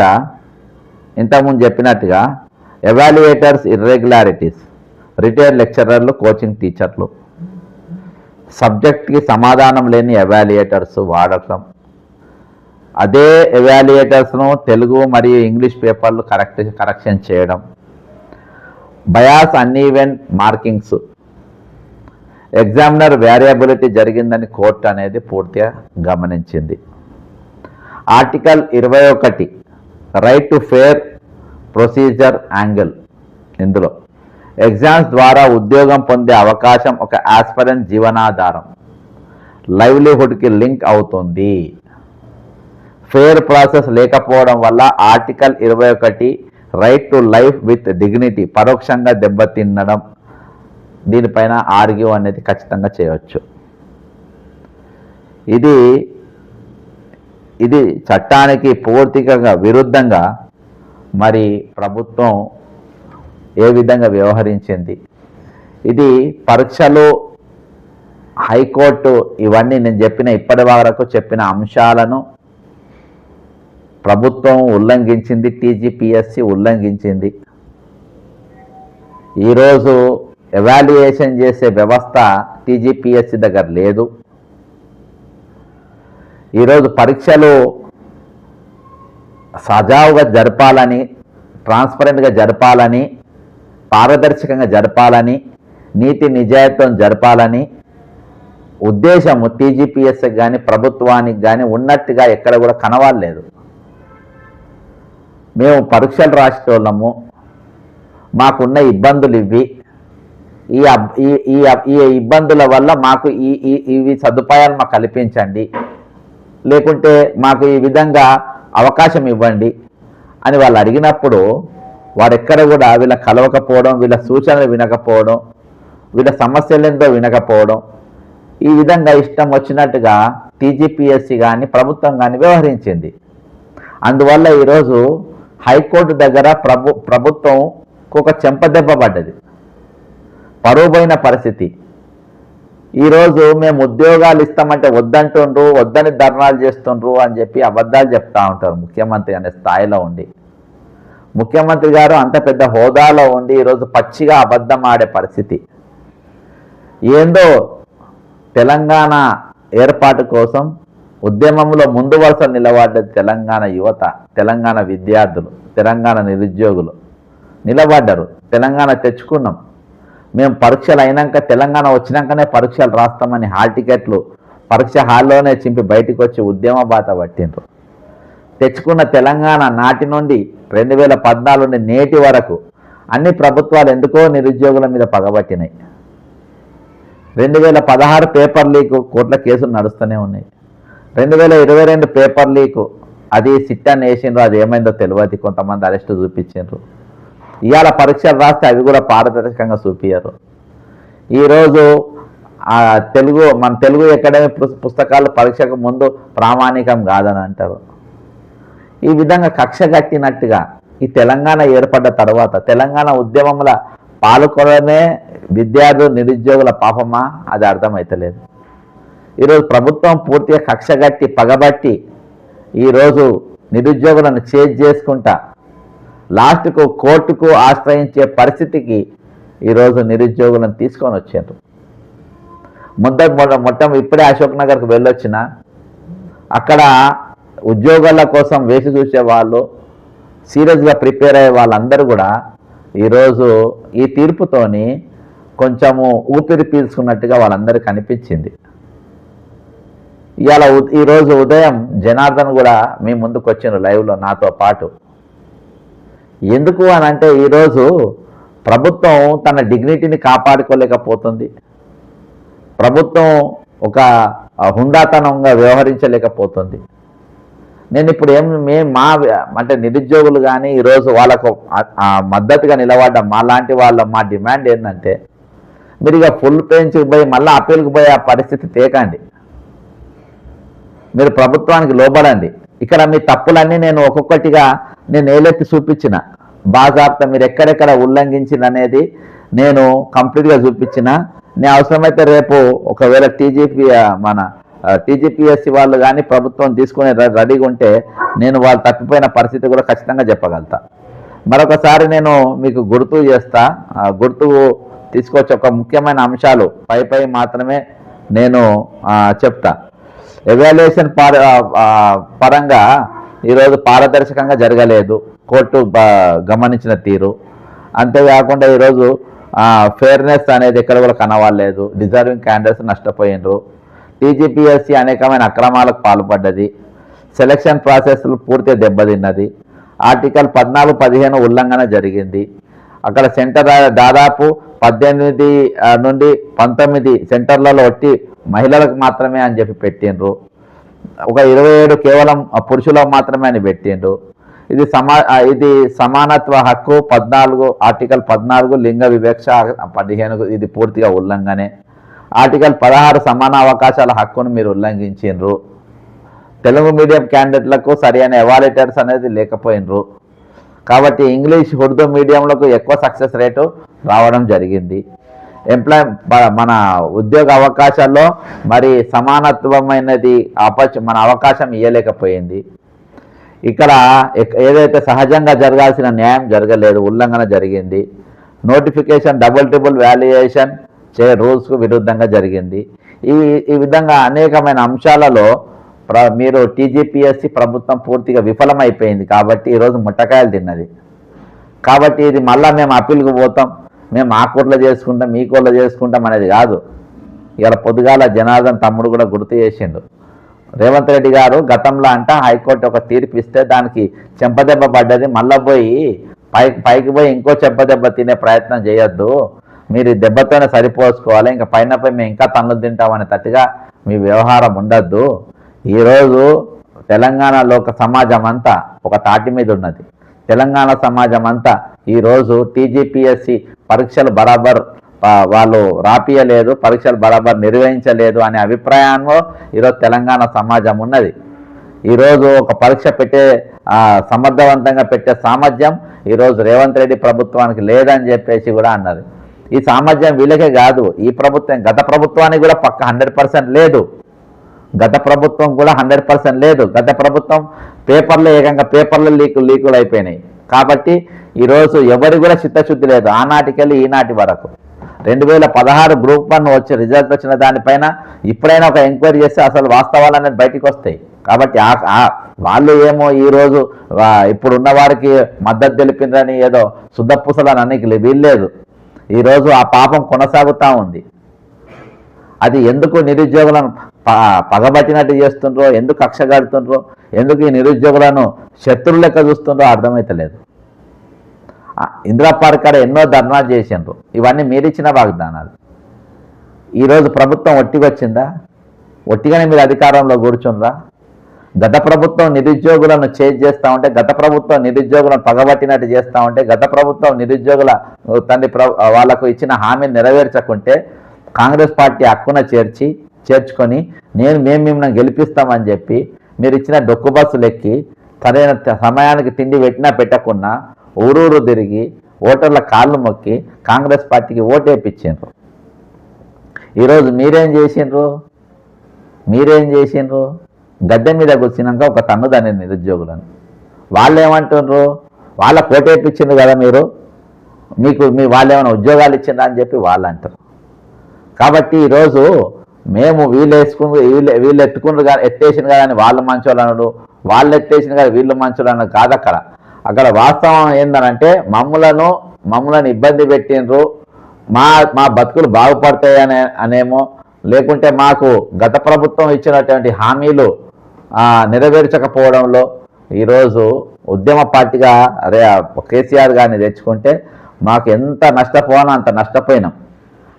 అంట ఇంతకుముందు చెప్పినట్టుగా ఎవాల్యుయేటర్స్ ఇర్రెగ్యులారిటీస్ రిటైర్ లెక్చరర్లు కోచింగ్ టీచర్లు సబ్జెక్ట్కి సమాధానం లేని ఎవాల్యుయేటర్స్ వాడటం. అదే ఎవాల్యుయేటర్స్ను తెలుగు మరియు ఇంగ్లీష్ పేపర్లు కరెక్ట్ కరెక్షన్ చేయడం. Bias uneven markings examiner variability జరిగిందని కోర్టు అనేది పూర్తిగా గమనించింది. ఆర్టికల్ ఇరవై ఒకటి. Right to fair procedure angle ఇందులో. ఎగ్జామ్స్ ద్వారా ఉద్యోగం పొందే అవకాశం ఒక ఆస్పరెంట్ జీవనాధారం. లైవ్లీహుడ్కి లింక్ అవుతుంది. ఫేర్ ప్రాసెస్ లేకపోవడం వల్ల ఆర్టికల్ ఇరవై ఒకటి right to life with dignity పరోక్షంగా దెబ్బతిన్నడం. దీనిపైన ఆర్గ్యూ అనేది ఖచ్చితంగా చేయవచ్చు ఇది ఇది చట్టానికి పూర్తిగా విరుద్ధంగా మరి ప్రభుత్వం ఏ విధంగా వ్యవహరించింది. ఇది పరీక్షలు హైకోర్టు ఇవన్నీ నేను చెప్పిన ఇప్పటి వరకు చెప్పిన అంశాలను ప్రభుత్వం ఉల్లంఘించింది టీజీపీఎస్సి ఉల్లంఘించింది. ఈరోజు ఎవాల్యుయేషన్ చేసే వ్యవస్థ టీజీపీఎస్సి దగ్గర లేదు. ఈరోజు పరీక్షలు సజావుగా జరపాలని ట్రాన్స్పరెంట్గా జరపాలని పారదర్శకంగా జరపాలని నీతి నిజాయితీతో జరపాలని ఉద్దేశము టీజీపీఎస్కి కానీ ప్రభుత్వానికి కానీ ఉన్నట్టుగా ఎక్కడ కూడా కనవాలేదు మేము పరీక్షలు రాసేటోళ్ళము. మాకున్న ఇబ్బందులు ఇవి ఈ అబ్- ఈ ఈ ఇబ్బందుల వల్ల మాకు ఈ ఇవి సదుపాయాలు మాకు కల్పించండి. లేకుంటే మాకు ఈ విధంగా అవకాశం ఇవ్వండి అని వాళ్ళు అడిగినప్పుడు వారు ఎక్కడ కూడా వీళ్ళ కలవకపోవడం వీళ్ళ సూచనలు వినకపోవడం వీళ్ళ సమస్యలు వినకపోవడం ఈ విధంగా ఇష్టం వచ్చినట్టుగా టీజీపీఎస్సీ కానీ ప్రభుత్వం కానీ వ్యవహరించింది. అందువల్ల ఈరోజు హైకోర్టు దగ్గర ప్రభు ప్రభుత్వం ఒక చెంపదెబ్బ పడ్డది. పరువుపోయిన పరిస్థితి. ఈరోజు మేము ఉద్యోగాలు ఇస్తామంటే వద్దంటుండ్రు వద్దని ధర్నాలు చేస్తుండ్రు అని చెప్పి అబద్ధాలు చెప్తా ఉంటారు ముఖ్యమంత్రి అనే స్థాయిలో ఉండి. ముఖ్యమంత్రి గారు అంత పెద్ద హోదాలో ఉండి ఈరోజు పచ్చిగా అబద్ధం ఆడే పరిస్థితి. ఏందో తెలంగాణ ఏర్పాటు కోసం ఉద్యమంలో ముందు వరుస నిలబడ్డది తెలంగాణ యువత తెలంగాణ విద్యార్థులు తెలంగాణ నిరుద్యోగులు నిలబడ్డారు. తెలంగాణ తెచ్చుకున్నాం. మేము పరీక్షలు అయినాక తెలంగాణ వచ్చినాకనే పరీక్షలు రాస్తామని హాల్ టికెట్లు పరీక్ష హాల్లోనే చింపి బయటికి వచ్చి ఉద్యమ బాత పట్టిండ్రు. తెచ్చుకున్న తెలంగాణ నాటి నుండి రెండు వేల పద్నాలుగు నుండి నేటి వరకు అన్ని ప్రభుత్వాలు ఎందుకో నిరుద్యోగుల మీద పగబట్టినాయి. రెండు వేల పదహారు పేపర్ లీకు కోట్ల కేసులు నడుస్తూనే ఉన్నాయి. రెండు వేల ఇరవై రెండు పేపర్ లీకు అది సిట్టాన్ని వేసిండ్రు అది ఏమైందో తెలియదు కొంతమంది అరెస్ట్ చూపించారు ఇవాళ పరీక్షలు రాస్తే అవి కూడా పారదర్శకంగా చూపించారు ఈరోజు తెలుగు మన తెలుగు అకాడమీ పుస్తకాలు పరీక్షకు ముందు ప్రామాణికం కాదని అంటారు. ఈ విధంగా కక్ష కట్టినట్టుగా ఈ తెలంగాణ ఏర్పడ్డ తర్వాత తెలంగాణ ఉద్యమంలో పాల్గొనడమే విద్యార్థులు నిరుద్యోగుల పాపమా? అది అర్థమైతలేదు. ఈరోజు ప్రభుత్వం పూర్తిగా కక్ష కట్టి పగబట్టి ఈరోజు నిరుద్యోగులను చేజ్ చేసుకుంటా లాస్ట్కు కోర్టుకు ఆశ్రయించే పరిస్థితికి ఈరోజు నిరుద్యోగులను తీసుకొని వచ్చారు. మొట్ట మొట్ట- మొత్తం ఇప్పుడే అశోక్ నగర్కి వెళ్ళొచ్చిన అక్కడ ఉద్యోగాల కోసం వేసి చూసే వాళ్ళు సీరియస్గా ప్రిపేర్ అయ్యే వాళ్ళందరూ కూడా ఈరోజు ఈ తీర్పుతోని కొంచెము ఊపిరి పీల్చుకున్నట్టుగా వాళ్ళందరికీ కనిపించింది ఇవాళ ఉ- ఈరోజు ఉదయం జనార్దన్ కూడా మీ ముందుకు వచ్చిన లైవ్లో నాతో పాటు. ఎందుకు అని అంటే ఈరోజు ప్రభుత్వం తన డిగ్నిటీని కాపాడుకోలేకపోతుంది. ప్రభుత్వం ఒక హుందాతనంగా వ్యవహరించలేకపోతుంది. నేను ఇప్పుడు ఏం మేము మా అంటే నిరుద్యోగులు కానీ ఈరోజు వాళ్ళకు మద్దతుగా నిలబడ్డ మా లాంటి వాళ్ళ మా డిమాండ్ ఏంటంటే మీరు ఇక ఫుల్ పెంచుకు పోయి మళ్ళీ అప్పీల్కి పోయి ఆ పరిస్థితి తేకండి. మీరు ప్రభుత్వానికి లోబడండి. ఇక్కడ మీ తప్పులన్నీ నేను ఒక్కొక్కటిగా నేను ఏలెత్తి చూపించిన. బాజాబ్తా మీరు ఎక్కడెక్కడ ఉల్లంఘించిన అనేది నేను కంప్లీట్గా చూపించిన. నేను అవసరమైతే రేపు ఒకవేళ టీజీపీ మన టీజీపీఎస్సీ వాళ్ళు కానీ ప్రభుత్వం తీసుకునే రెడీగా ఉంటే నేను వాళ్ళు తప్పిపోయిన పరిస్థితి కూడా ఖచ్చితంగా చెప్పగలుగుతా. మరొకసారి నేను మీకు గుర్తు చేస్తా. గుర్తు తీసుకొచ్చి ఒక ముఖ్యమైన అంశాలు పై పై మాత్రమే నేను చెప్తా. ఎవాల్యుయేషన్ పర పరంగా ఈరోజు పారదర్శకంగా జరగలేదు. కోర్టు గమనించిన తీరు. అంతేకాకుండా ఈరోజు ఫేర్నెస్ అనేది ఎక్కడ కూడా కనవాలేదు. డిజర్వింగ్ క్యాండిడేట్స్ నష్టపోయినరు. టీజీపీఎస్సీ అనేకమైన అక్రమాలకు పాల్పడ్డది. సెలక్షన్ ప్రాసెస్లు పూర్తిగా దెబ్బతిన్నది. ఆర్టికల్ పద్నాలుగు పదిహేను ఉల్లంఘన జరిగింది. అక్కడ సెంటర్ దాదాపు పద్దెనిమిది నుండి పంతొమ్మిది సెంటర్లలో ఒట్టి మహిళలకు మాత్రమే అని చెప్పి పెట్టిండ్రు. ఒక ఇరవై ఏడు కేవలం పురుషులకు మాత్రమే అని పెట్టిండు ఇది సమా ఇది సమానత్వ హక్కు పద్నాలుగు ఆర్టికల్ పద్నాలుగు లింగ వివక్ష పదిహేను ఇది పూర్తిగా ఉల్లంఘనే. ఆర్టికల్ పదహారు సమాన అవకాశాల హక్కును మీరు ఉల్లంఘించిండ్రు. తెలుగు మీడియం క్యాండిడేట్లకు సరైన ఎవాలిటర్స్ అనేది లేకపోయినరు కాబట్టి ఇంగ్లీష్ ఉర్దూ మీడియంలకు ఎక్కువ సక్సెస్ రేటు రావడం జరిగింది. ఎంప్లాయ్ మన ఉద్యోగ అవకాశాల్లో మరి సమానత్వమైనది ఆపర్చు మన అవకాశం ఇవ్వలేకపోయింది ఇక్కడ ఎక్- ఏదైతే సహజంగా జరగాల్సిన న్యాయం జరగలేదు ఉల్లంఘన జరిగింది. నోటిఫికేషన్ డబుల్ ట్రిబుల్ వాల్యుయేషన్ చే రూల్స్కు విరుద్ధంగా జరిగింది. ఈ ఈ విధంగా అనేకమైన అంశాలలో ప్ర మీరు టీజీపీఎస్సీ ప్రభుత్వం పూర్తిగా విఫలమైపోయింది కాబట్టి ఈరోజు ముట్టకాయలు తిన్నది. కాబట్టి ఇది మళ్ళీ మేము అప్పీల్కి పోతాం. మేము ఆ కోట్లో చేసుకుంటాం మీ కోట్లో చేసుకుంటాం అనేది కాదు. ఇవాళ పొద్దుగాల జనార్దన్ తమ్ముడు కూడా గుర్తు చేసిండు. రేవంత్ రెడ్డి గారు గతంలో అంట హైకోర్టు ఒక తీర్పు ఇస్తే దానికి చెంపదెబ్బ పడ్డది మళ్ళీ పోయి పైకి పైకి పోయి ఇంకో చెంపదెబ్బ తినే ప్రయత్నం చేయొద్దు. మీరు ఈ దెబ్బతోనే సరిపోసుకోవాలి ఇంకా పైన పోయి మేము ఇంకా తన్నులు తింటామనే తట్టుగా మీ వ్యవహారం ఉండొద్దు. ఈరోజు తెలంగాణలో ఒక సమాజం అంతా ఒక తాటి మీద ఉన్నది. తెలంగాణ సమాజం అంతా ఈరోజు టీజీపీఎస్సి పరీక్షలు బరాబర్ వాళ్ళు రాపియలేదు పరీక్షలు బరాబర్ నిర్వహించలేదు అనే అభిప్రాయంలో ఈరోజు తెలంగాణ సమాజం ఉన్నది. ఈరోజు ఒక పరీక్ష పెట్టే సమర్థవంతంగా పెట్టే సామర్థ్యం ఈరోజు రేవంత్ రెడ్డి ప్రభుత్వానికి లేదని చెప్పేసి కూడా అన్నారు. ఈ సామర్థ్యం వీళ్ళకే కాదు ఈ ప్రభుత్వం గత ప్రభుత్వానికి కూడా పక్క హండ్రెడ్ లేదు. గత ప్రభుత్వం కూడా హండ్రెడ్ పర్సెంట్ లేదు. గత ప్రభుత్వం పేపర్లు ఏకంగా పేపర్లు లీకులు లీకులు అయిపోయినాయి. కాబట్టి ఈరోజు ఎవరి కూడా చిత్తశుద్ధి లేదు. ఆనాటికెళ్ళి ఈనాటి వరకు. రెండు వేల పదహారు గ్రూప్ వన్ వచ్చి రిజల్ట్ వచ్చిన దానిపైన ఇప్పుడైనా ఒక ఎంక్వైరీ చేస్తే అసలు వాస్తవాలు అనేది బయటికి వస్తాయి. కాబట్టి ఆ- వాళ్ళు ఏమో ఈరోజు వా- ఇప్పుడు ఉన్న వారికి మద్దతు తెలిపిందని ఏదో శుద్ధపూసలని అన్నికి వీల్లేదు. ఈరోజు ఆ పాపం కొనసాగుతూ ఉంది. అది ఎందుకు నిరుద్యోగులను పగబట్టినట్టు చేస్తుండ్రో ఎందుకు కక్ష కడుతుండ్రో ఎందుకు ఈ నిరుద్యోగులను శత్రువు లెక్క చూస్తుండ్రో అర్థమైతలేదు. ఇందిరా పార్క్ కాడ ఎన్నో ధర్నాలు చేసిండ్రు. ఇవన్నీ మీరిచ్చిన వాగ్దానాలు. ఈరోజు ప్రభుత్వం ఒట్టిగొచ్చిందా? ఒట్టిగానే మీరు అధికారంలో కూర్చుండ్రా? గత ప్రభుత్వం నిరుద్యోగులను చేజ్ చేస్తూ ఉంటే గత ప్రభుత్వం నిరుద్యోగులను పగబట్టినట్టు చేస్తూ ఉంటే గత ప్రభుత్వం నిరుద్యోగుల తండ్రి ప్ర వాళ్ళకు ఇచ్చిన హామీని నెరవేర్చకుంటే కాంగ్రెస్ పార్టీ హక్కున చేర్చి చేర్చుకొని నేను మేము మిమ్మల్ని గెలిపిస్తామని చెప్పి మీరు ఇచ్చిన డొక్కు బస్సులు ఎక్కి సరైన సమయానికి తిండి పెట్టినా పెట్టకున్నా ఊరూరు తిరిగి ఓటర్ల కాళ్ళు మొక్కి కాంగ్రెస్ పార్టీకి ఓటేపించిండ్రు ఈరోజు మీరేం చేసిండ్రు? మీరేం చేసిండ్రు? గద్దె మీద కూర్చున్నాక ఒక తన్ను దాని నిరుద్యోగులను. వాళ్ళు ఏమంటుండ్రు వాళ్ళ కోటేపించిండ్రు కదా మీరు? మీకు మీ వాళ్ళు ఏమైనా ఉద్యోగాలు ఇచ్చిండ్రా అని చెప్పి వాళ్ళు అంటారు కాబట్టి ఈరోజు మేము వీళ్ళు వేసుకుని వీళ్ళు వీళ్ళు ఎత్తుకున్నారు కానీ ఎత్తేసిన కదా అని వాళ్ళు మంచోళ్ళు అనడు. వాళ్ళు ఎత్తేసిన కదా వీళ్ళు మంచోళ్ళు అన్నది కాదు అక్కడ. అక్కడ వాస్తవం ఏందనంటే మమ్ములను మమ్ములను ఇబ్బంది పెట్టిండ్రు. మా మా బతుకులు బాగుపడతాయనే అనేమో. లేకుంటే మాకు గత ప్రభుత్వం ఇచ్చినటువంటి హామీలు నెరవేర్చకపోవడంలో ఈరోజు ఉద్యమ పార్టీగా అరే కేసీఆర్ గారిని తెచ్చుకుంటే మాకు ఎంత నష్టపోనా అంత నష్టపోయినాం.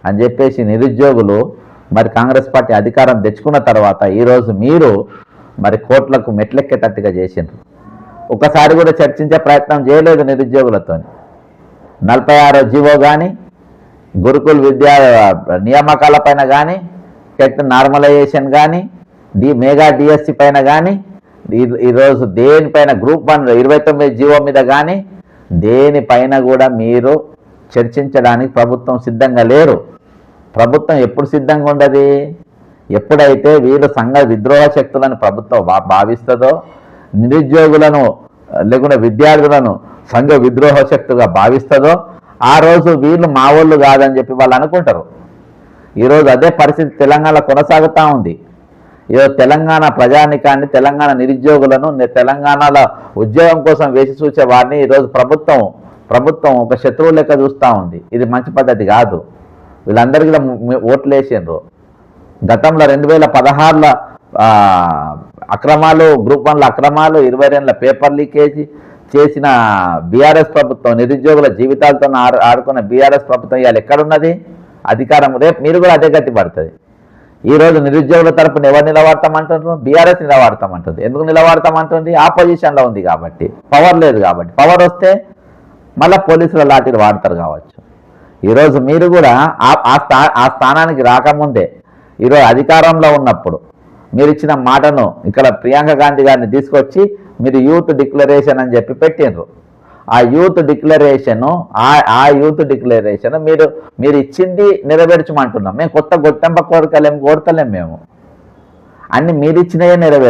అని చెప్పేసి నిరుద్యోగులు మరి కాంగ్రెస్ పార్టీ అధికారం తెచ్చుకున్న తర్వాత ఈరోజు మీరు మరి కోట్లకు మెట్లెక్కేటట్టుగా చేసిండ్రు. ఒకసారి కూడా చర్చించే ప్రయత్నం చేయలేదు నిరుద్యోగులతో నలభై ఆరో జీవో కానీ గురుకుల విద్యా నియామకాల పైన కానీ టెట్ నార్మలైజేషన్ కానీ డి మెగా డిఎస్సి పైన కానీ ఈరోజు దేనిపైన గ్రూప్ వన్ ఇరవై తొమ్మిది జీవో మీద కానీ దేనిపైన కూడా మీరు చర్చించడానికి ప్రభుత్వం సిద్ధంగా లేరు. ప్రభుత్వం ఎప్పుడు సిద్ధంగా ఉండదు? ఎప్పుడైతే వీళ్ళు సంఘ విద్రోహ శక్తులను ప్రభుత్వం భావిస్తుందో నిరుద్యోగులను లేకుండా విద్యార్థులను సంఘ విద్రోహ శక్తుగా భావిస్తుందో ఆ రోజు వీళ్ళు మా వాళ్ళు కాదని చెప్పి వాళ్ళు అనుకుంటారు. ఈరోజు అదే పరిస్థితి తెలంగాణలో కొనసాగుతూ ఉంది. ఈరోజు తెలంగాణ ప్రజానికాన్ని తెలంగాణ నిరుద్యోగులను తెలంగాణలో ఉద్యోగం కోసం వేసి చూసే వారిని ఈరోజు ప్రభుత్వం ప్రభుత్వం ఒక శత్రువు లెక్క చూస్తూ ఉంది. ఇది మంచి పద్ధతి కాదు. వీళ్ళందరికీ కూడా ఓట్లు వేసిండ్రు గతంలో రెండు వేల పదహారుల అక్రమాలు గ్రూప్ వన్ల అక్రమాలు ఇరవై రెండుల పేపర్ లీకేజీ చేసిన బీఆర్ఎస్ ప్రభుత్వం నిరుద్యోగుల జీవితాలతో ఆడు ఆడుకున్న బీఆర్ఎస్ ప్రభుత్వం ఇవాళ ఎక్కడున్నది? అధికారం రేపు మీరు కూడా అదే గతి పడుతుంది. ఈ రోజు నిరుద్యోగుల తరపున ఎవరు నిలబడతామంటున్నారు బీఆర్ఎస్ నిలబడతామంటుంది. ఎందుకు నిలబడతామంటుంది? ఆపోజిషన్లో ఉంది కాబట్టి. పవర్ లేదు కాబట్టి. పవర్ వస్తే మళ్ళీ పోలీసుల లాఠీలు వాడతారు కావచ్చు. ఈరోజు మీరు కూడా ఆ- స్థా ఆ స్థానానికి రాకముందే ఈరోజు అధికారంలో ఉన్నప్పుడు మీరు ఇచ్చిన మాటను ఇక్కడ ప్రియాంక గాంధీ గారిని తీసుకొచ్చి మీరు యూత్ డిక్లరేషన్ అని చెప్పి పెట్టిండ్రు. ఆ యూత్ డిక్లరేషన్ ఆ ఆ యూత్ డిక్లరేషన్ మీరు మీరు ఇచ్చింది నెరవేర్చమంటున్నాం. మేము కొత్త గొట్టెంప కోరికలేం కోరతలేం మేము. అన్ని మీరు ఇచ్చినవే నెరవేరు